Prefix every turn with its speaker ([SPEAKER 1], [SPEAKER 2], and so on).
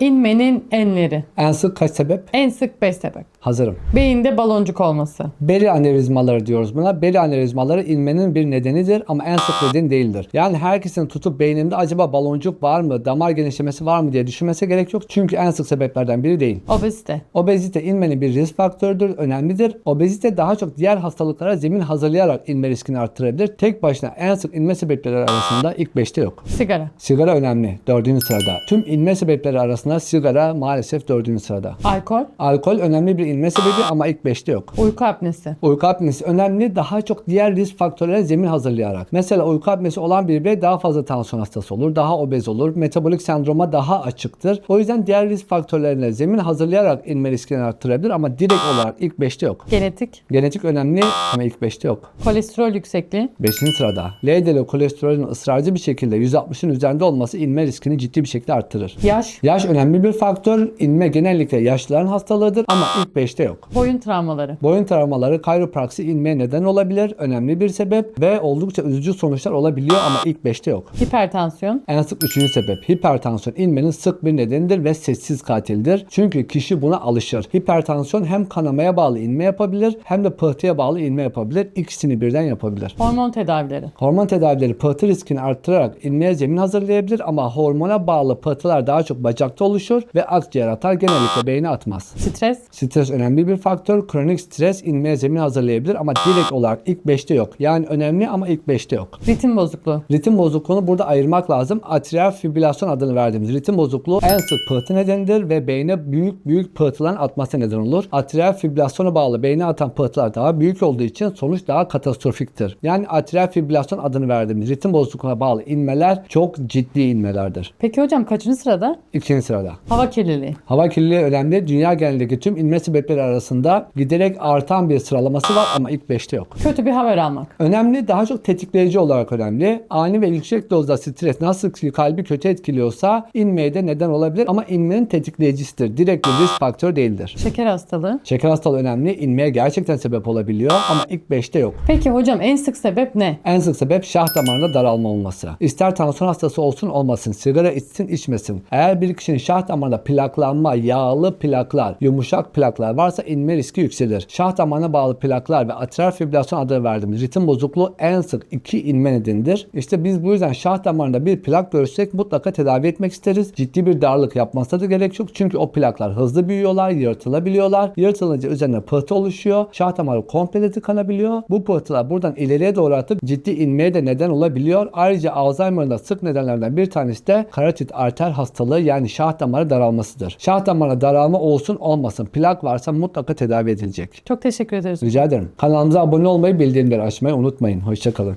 [SPEAKER 1] İnmenin enleri.
[SPEAKER 2] En sık kaç sebep?
[SPEAKER 1] En sık 5 sebep.
[SPEAKER 2] Hazırım.
[SPEAKER 1] Beyinde baloncuk olması.
[SPEAKER 2] Beli anevrizmaları diyoruz buna. Beli anevrizmaları inmenin bir nedenidir ama en sık nedeni değildir. Yani herkesin tutup beyninde acaba baloncuk var mı, damar genişlemesi var mı diye düşünmesi gerek yok. Çünkü en sık sebeplerden biri değil.
[SPEAKER 1] Obezite.
[SPEAKER 2] Obezite inmenin bir risk faktörüdür, önemlidir. Obezite daha çok diğer hastalıklara zemin hazırlayarak inme riskini arttırabilir. Tek başına en sık inme sebepleri arasında ilk 5'te yok.
[SPEAKER 1] Sigara.
[SPEAKER 2] Sigara önemli, dördüncü sırada. Tüm inme sebepleri arasında sigara maalesef dördüncü sırada.
[SPEAKER 1] Alkol.
[SPEAKER 2] Alkol önemli bir inme sebebi ama ilk 5'te yok.
[SPEAKER 1] Uyku apnesi.
[SPEAKER 2] Uyku apnesi önemli daha çok diğer risk faktörlerine zemin hazırlayarak. Mesela uyku apnesi olan bir birey daha fazla tansiyon hastası olur, daha obez olur, metabolik sendroma daha açıktır. O yüzden diğer risk faktörlerine zemin hazırlayarak inme riskini arttırabilir ama direkt olarak ilk 5'te yok.
[SPEAKER 1] Genetik.
[SPEAKER 2] Genetik önemli ama ilk 5'te yok.
[SPEAKER 1] Kolesterol yüksekliği.
[SPEAKER 2] 5. sırada LDL kolesterolün ısrarcı bir şekilde 160'ın üzerinde olması inme riskini ciddi bir şekilde arttırır.
[SPEAKER 1] Yaş.
[SPEAKER 2] Yaş önemli bir faktör. İnme genellikle yaşlıların hastalığıdır ama ilk 5'te yok.
[SPEAKER 1] Boyun travmaları.
[SPEAKER 2] Boyun travmaları kayropraksi inmeye neden olabilir. Önemli bir sebep ve oldukça üzücü sonuçlar olabiliyor ama ilk 5'te yok.
[SPEAKER 1] Hipertansiyon.
[SPEAKER 2] En sık üçüncü sebep hipertansiyon inmenin sık bir nedenidir ve sessiz katildir. Çünkü kişi buna alışır. Hipertansiyon hem kanamaya bağlı inme yapabilir hem de pıhtıya bağlı inme yapabilir. İkisini birden yapabilir.
[SPEAKER 1] Hormon tedavileri.
[SPEAKER 2] Hormon tedavileri pıhtı riskini arttırarak inmeye zemin hazırlayabilir ama hormona bağlı pıhtılar daha çok bacakta oluşur ve akciğer atar genellikle beyne atmaz.
[SPEAKER 1] Stres.
[SPEAKER 2] Stres önemli bir faktör. Kronik stres inmeye zemin hazırlayabilir ama direkt olarak ilk 5'te yok. Yani önemli ama ilk 5'te yok.
[SPEAKER 1] Ritim bozukluğu.
[SPEAKER 2] Ritim bozukluğunu burada ayırmak lazım. Atrial fibrilasyon adını verdiğimiz ritim bozukluğu en sık pıhtı nedenidir ve beyne büyük büyük pıhtıların atması neden olur. Atrial fibrilasyona bağlı beyne atan pıhtılar daha büyük olduğu için sonuç daha katastrofiktir. Yani atrial fibrilasyon adını verdiğimiz ritim bozukluğuna bağlı inmeler çok ciddi inmelerdir.
[SPEAKER 1] Peki hocam kaçıncı sırada?
[SPEAKER 2] İkinci sırada.
[SPEAKER 1] Hava kirliliği.
[SPEAKER 2] Hava kirliliği önemli. Dünya genelindeki tüm inme sebepleri arasında giderek artan bir sıralaması var ama ilk 5'te yok.
[SPEAKER 1] Kötü bir haber almak.
[SPEAKER 2] Önemli, daha çok tetikleyici olarak önemli. Ani ve yüksek dozda stres nasıl ki kalbi kötü etkiliyorsa inmeye de neden olabilir ama inmenin tetikleyicisidir. Direkt bir risk faktörü değildir.
[SPEAKER 1] Şeker hastalığı.
[SPEAKER 2] Şeker hastalığı önemli, inmeye gerçekten sebep olabiliyor ama ilk 5'te yok.
[SPEAKER 1] Peki hocam en sık sebep ne?
[SPEAKER 2] En sık sebep şah damarında daralma olması. İster tansiyon hastası olsun olmasın, sigara içsin içmesin. Eğer bir kişinin şah damarında plaklanma, yağlı plaklar, yumuşak plaklar varsa inme riski yükselir. Şah damarına bağlı plaklar ve atrial fibrilasyon adını verdiğimiz ritim bozukluğu en sık iki inme nedenidir. İşte biz bu yüzden şah damarında bir plak görürsek mutlaka tedavi etmek isteriz. Ciddi bir darlık yapmasına da gerek yok. Çünkü o plaklar hızlı büyüyorlar, yırtılabiliyorlar. Yırtılınca üzerine pıhtı oluşuyor. Şah damarı komple tıkanabiliyor. Bu pıhtılar buradan ileriye doğru atıp ciddi inmeye de neden olabiliyor. Ayrıca Alzheimer'ın da sık nedenlerden bir tanesi de karotit arter hastalığı yani şah damarı daralmasıdır. Şah damarına daralma olsun olmasın plak varsa mutlaka tedavi edilecek.
[SPEAKER 1] Çok teşekkür ederiz.
[SPEAKER 2] Rica ederim. Kanalımıza abone olmayı, bildirimleri açmayı unutmayın. Hoşçakalın.